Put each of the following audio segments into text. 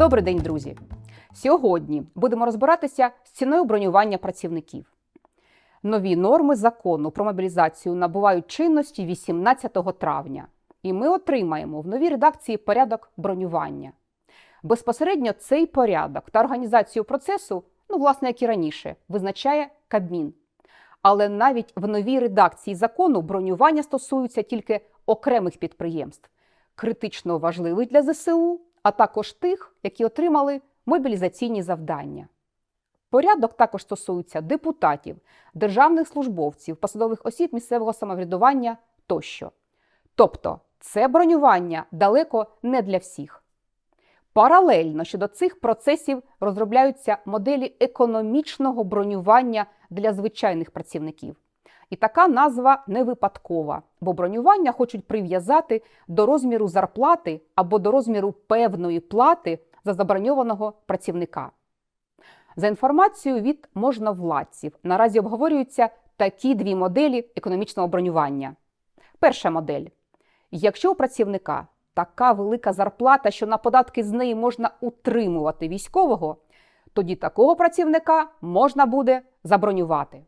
Добрий день, друзі! Сьогодні будемо розбиратися з ціною бронювання працівників. Нові норми закону про мобілізацію набувають чинності 18 травня, і ми отримаємо в новій редакції порядок бронювання. Безпосередньо цей порядок та організацію процесу, ну, власне, як і раніше, визначає Кабмін. Але навіть в новій редакції закону бронювання стосуються тільки окремих підприємств, критично важливих для ЗСУ, а також тих, які отримали мобілізаційні завдання. Порядок також стосується депутатів, державних службовців, посадових осіб місцевого самоврядування тощо. Тобто, це бронювання далеко не для всіх. Паралельно щодо цих процесів розробляються моделі економічного бронювання для звичайних працівників. І така назва не випадкова, бо бронювання хочуть прив'язати до розміру зарплати або до розміру певної плати за заброньованого працівника. За інформацією від можновладців, наразі обговорюються такі дві моделі економічного бронювання. Перша модель: якщо у працівника така велика зарплата, що на податки з неї можна утримувати військового, тоді такого працівника можна буде забронювати.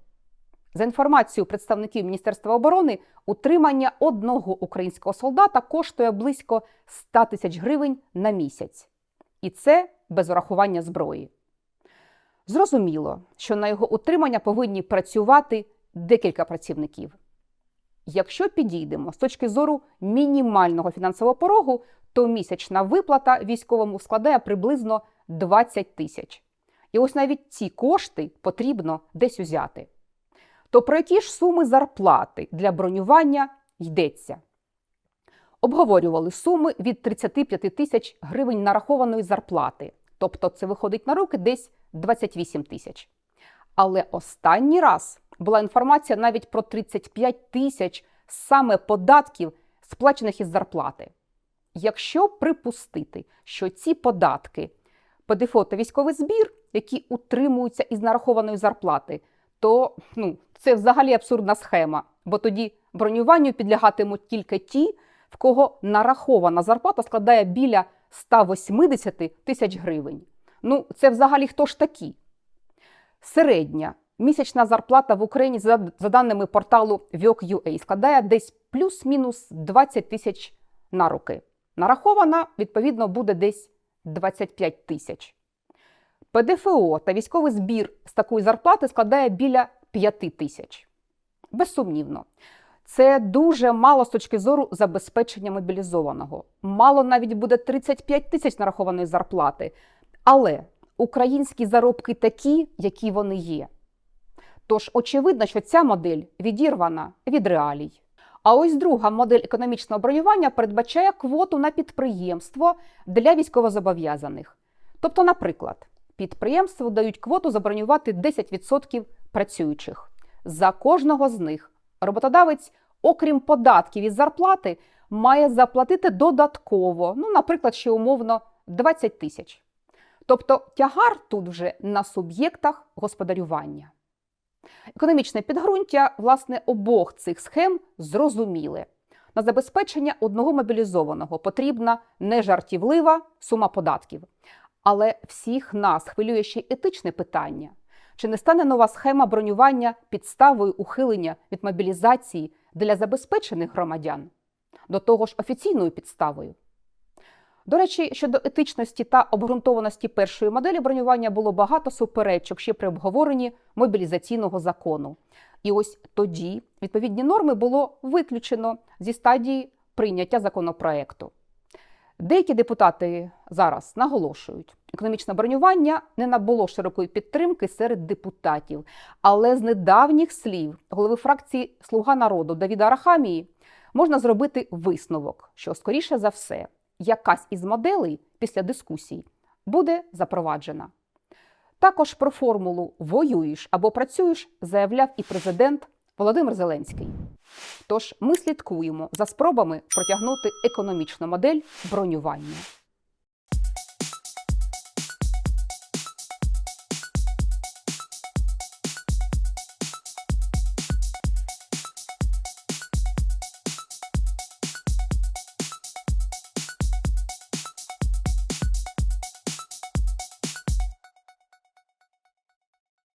За інформацією представників Міністерства оборони, утримання одного українського солдата коштує близько 100 тисяч гривень на місяць. І це без урахування зброї. Зрозуміло, що на його утримання повинні працювати декілька працівників. Якщо підійдемо з точки зору мінімального фінансового порогу, то місячна виплата військовому складає приблизно 20 тисяч. І ось навіть ці кошти потрібно десь узяти. То про які ж суми зарплати для бронювання йдеться? Обговорювали суми від 35 тисяч гривень нарахованої зарплати, тобто це виходить на руки десь 28 тисяч. Але останній раз була інформація навіть про 35 тисяч саме податків, сплачених із зарплати. Якщо припустити, що ці податки, ПДФО та військовий збір, які утримуються із нарахованої зарплати, то ну, це взагалі абсурдна схема, бо тоді бронюванню підлягатимуть тільки ті, в кого нарахована зарплата складає біля 180 тисяч гривень. Ну, це взагалі хто ж такі? Середня місячна зарплата в Україні, за, за даними порталу VOC.UA, складає десь плюс-мінус 20 тисяч на руки. Нарахована, відповідно, буде десь 25 тисяч. ПДФО та військовий збір з такої зарплати складає біля 5 тисяч. Безсумнівно. Це дуже мало з точки зору забезпечення мобілізованого. Мало навіть буде 35 тисяч нарахованої зарплати. Але українські заробки такі, які вони є. Тож очевидно, що ця модель відірвана від реалій. А ось друга модель економічного бронювання передбачає квоту на підприємство для військовозобов'язаних. Тобто, наприклад, підприємству дають квоту забронювати 10% працюючих. За кожного з них роботодавець, окрім податків і зарплати, має заплатити додатково, ну, наприклад, ще умовно 20 тисяч. Тобто тягар тут вже на суб'єктах господарювання. Економічне підґрунтя власне обох цих схем зрозуміле. На забезпечення одного мобілізованого потрібна не жартівлива сума податків. Але всіх нас хвилює ще етичне питання: чи не стане нова схема бронювання підставою ухилення від мобілізації для забезпечених громадян? До того ж, офіційною підставою. До речі, щодо етичності та обґрунтованості першої моделі бронювання було багато суперечок ще при обговоренні мобілізаційного закону. І ось тоді відповідні норми було виключено зі стадії прийняття законопроекту. Деякі депутати зараз наголошують, економічне бронювання не набуло широкої підтримки серед депутатів, але з недавніх слів голови фракції Слуга народу Давіда Арахамії можна зробити висновок, що скоріше за все якась із моделей після дискусій буде запроваджена. Також про формулу воюєш або працюєш заявляв і президент Володимир Зеленський. Тож ми слідкуємо за спробами протягнути економічну модель бронювання.